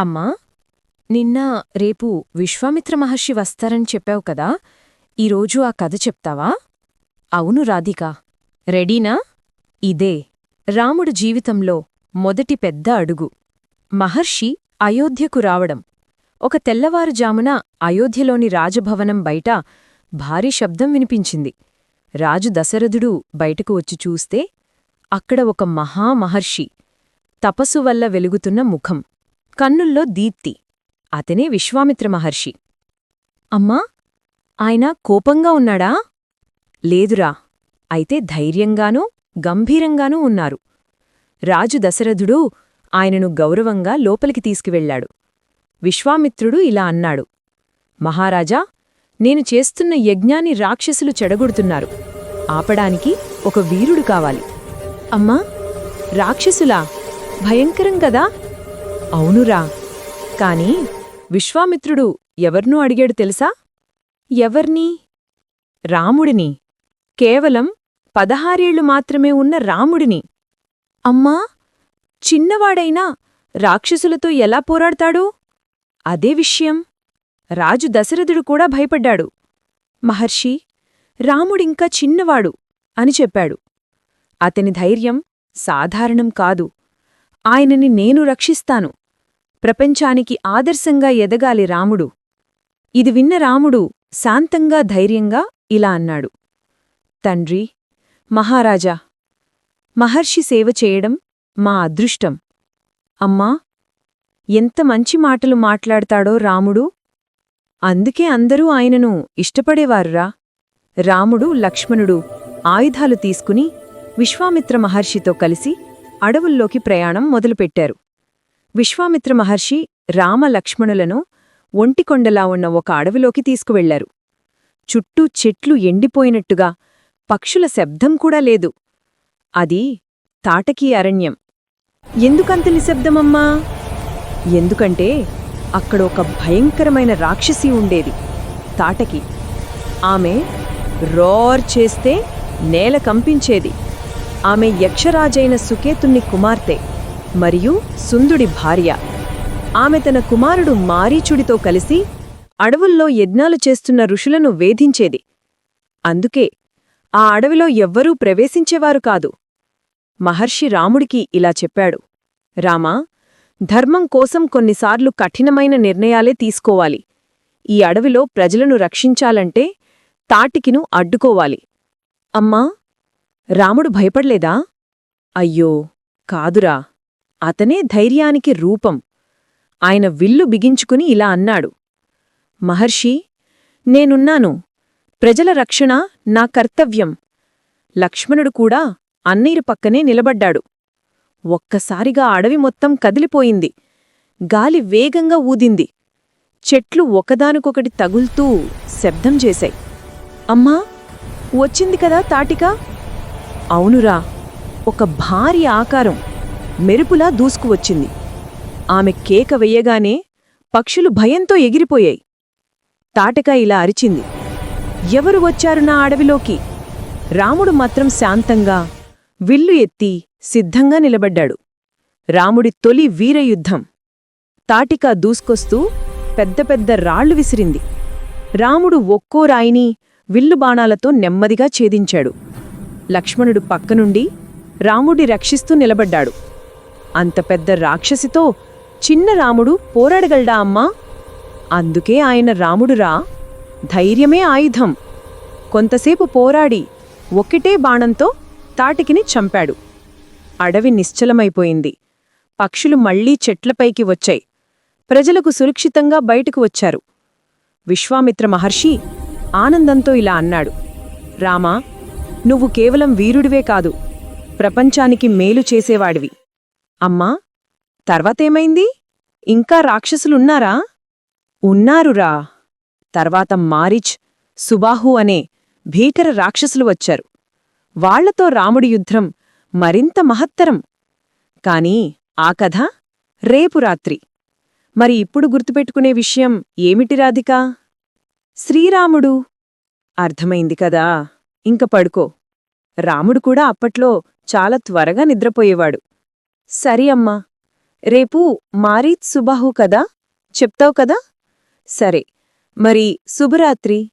అమ్మా నిన్న రేపు విశ్వామిత్ర మహర్షి వస్తారని చెప్పావు కదా ఈరోజు ఆ కథ చెప్తావా? అవును రాధిక. రెడీనా? ఇదే. రాముడు జీవితంలో మొదటి పెద్ద అడుగు. మహర్షి అయోధ్యకు రావడం. ఒక తెల్లవారుజామున అయోధ్యలోని రాజభవనం బయట భారీ శబ్దం వినిపించింది. రాజు దశరథుడు బయటకు వచ్చి చూస్తే అక్కడ ఒక మహామహర్షి తపస్సు వల్ల వెలుగుతున్న ముఖం. కన్నుల్లో దీప్తి అతనే విశ్వామిత్ర మహర్షి. అమ్మా ఆయన కోపంగా ఉన్నాడా? లేదురా అయితే ధైర్యంగానూ గంభీరంగానూ ఉన్నారు. రాజు దశరథుడు ఆయనను గౌరవంగా లోపలికి తీసుకువెళ్ళాడు విశ్వామిత్రుడు ఇలా అన్నాడు. మహారాజా నేను చేస్తున్న యజ్ఞాన్ని రాక్షసులు చెడగొడుతున్నారు. ఆపడానికి ఒక వీరుడు కావాలి. అమ్మా రాక్షసులా? భయంకరం కదా? అవునురా. కాని విశ్వామిత్రుడు ఎవర్నూ అడిగాడు తెలుసా? ఎవర్నీ? రాముడిని. కేవలం పదహారేళ్ళు మాత్రమే ఉన్న రాముడిని. అమ్మా చిన్నవాడైనా రాక్షసులతో ఎలా పోరాడతాడు? అదే విషయం. రాజు దశరథుడు కూడా భయపడ్డాడు. మహర్షి రాముడింకా చిన్నవాడు అని చెప్పాడు. అతని ధైర్యం సాధారణం కాదు. ఆయనని నేను రక్షిస్తాను. ప్రపంచానికి ఆదర్శంగా ఎదగాలి రాముడు. ఇది విన్న రాముడు శాంతంగా ధైర్యంగా ఇలా అన్నాడు. తండ్రి మహారాజా మహర్షి సేవ చేయడం మా అదృష్టం. అమ్మా ఎంత మంచి మాటలు మాట్లాడతాడో రాముడు. అందుకే అందరూ ఆయనను ఇష్టపడేవారురా. రాముడు లక్ష్మణుడు ఆయుధాలు తీసుకుని విశ్వామిత్ర మహర్షితో కలిసి అడవుల్లోకి ప్రయాణం మొదలుపెట్టారు. విశ్వామిత్ర మహర్షి రామ లక్ష్మణులను ఒంటికొండలా ఉన్న ఒక అడవిలోకి తీసుకువెళ్ళారు. చుట్టూ చెట్లు ఎండిపోయినట్టుగా పక్షుల శబ్దం కూడా లేదు. అది తాటకీ అరణ్యం. ఎందుకంత నిశ్శబ్దమమ్మా? ఎందుకంటే అక్కడ ఒక భయంకరమైన రాక్షసి ఉండేది తాటకి. ఆమె రోర్ చేస్తే నేల కంపించేది. ఆమె యక్షరాజైన సుకేతుణ్ణి కుమార్తె. మరియు సుందుడి భార్య. ఆమె తన కుమారుడు మారీచుడితో కలిసి అడవుల్లో యజ్ఞాలు చేస్తున్న ఋషులను వేధించేది. అందుకే ఆ అడవిలో ఎవ్వరూ ప్రవేశించేవారు కాదు. మహర్షి రాముడికి ఇలా చెప్పాడు. రామా ధర్మం కోసం కొన్నిసార్లు కఠినమైన నిర్ణయాలే తీసుకోవాలి. ఈ అడవిలో ప్రజలను రక్షించాలంటే తాటికిను అడ్డుకోవాలి. అమ్మా రాముడు భయపడలేదా? అయ్యో కాదురా. అతనే ధైర్యానికి రూపం. ఆయన విల్లు బిగించుకుని ఇలా అన్నాడు. మహర్షి నేనున్నాను. ప్రజల రక్షణ నా కర్తవ్యం. లక్ష్మణుడు కూడా అన్నీరు పక్కనే నిలబడ్డాడు. ఒక్కసారిగా అడవి మొత్తం కదిలిపోయింది. గాలి వేగంగా ఊదింది. చెట్లు ఒకదానికొకటి తగుల్తూ శబ్దం చేశాయి. అమ్మా వచ్చింది కదా తాటిక? అవునురా ఒక భారీ ఆకారం. మెరుపులా దూసుకువచ్చింది. ఆమె కేక వెయ్యగానే పక్షులు భయంతో ఎగిరిపోయాయి. తాటక ఇలా అరిచింది. ఎవరు వచ్చారు నా అడవిలోకి? రాముడు మాత్రం శాంతంగా విల్లు ఎత్తి సిద్ధంగా నిలబడ్డాడు. రాముడి తొలి వీరయుద్ధం. తాటిక దూసుకొస్తూ పెద్ద పెద్ద రాళ్ళు విసిరింది. రాముడు ఒక్కో రాయిని విల్లు బాణాలతో నెమ్మదిగా ఛేదించాడు. లక్ష్మణుడు పక్కనుండి రాముడి రక్షిస్తూ నిలబడ్డాడు. అంత పెద్ద రాక్షసితో చిన్న రాముడు పోరాడగలడా అమ్మా? అందుకే ఆయన రాముడురా. ధైర్యమే ఆయుధం. కొంతసేపు పోరాడి ఒక్కటే బాణంతో తాటికిని చంపాడు. అడవి నిశ్చలమైపోయింది. పక్షులు మళ్ళీ చెట్లపైకి వచ్చాయి. ప్రజలకు సురక్షితంగా బయటకు వచ్చారు. విశ్వామిత్ర మహర్షి ఆనందంతో ఇలా అన్నాడు. రామా నువ్వు కేవలం వీరుడివే కాదు ప్రపంచానికి మేలు చేసేవాడివి. అమ్మా తర్వాతేమైంది? ఇంకా రాక్షసులున్నారా? ఉన్నారురా. తర్వాత మారిచ్ సుబాహు అనే భీకర రాక్షసులు వచ్చారు. వాళ్ళతో రాముడి యుద్ధం మరింత మహత్తరం. కాని ఆ కథ రేపు రాత్రి. మరి ఇప్పుడు గుర్తుపెట్టుకునే విషయం ఏమిటి రాధికా? శ్రీరాముడు. అర్థమైంది కదా. ఇంక పడుకో. రాముడు కూడా అప్పట్లో చాలా త్వరగా నిద్రపోయేవాడు. సరి అమ్మా. రేపు మారీత్ సుబాహు కదా? చెప్తావు కదా? సరే. మరి శుభరాత్రి.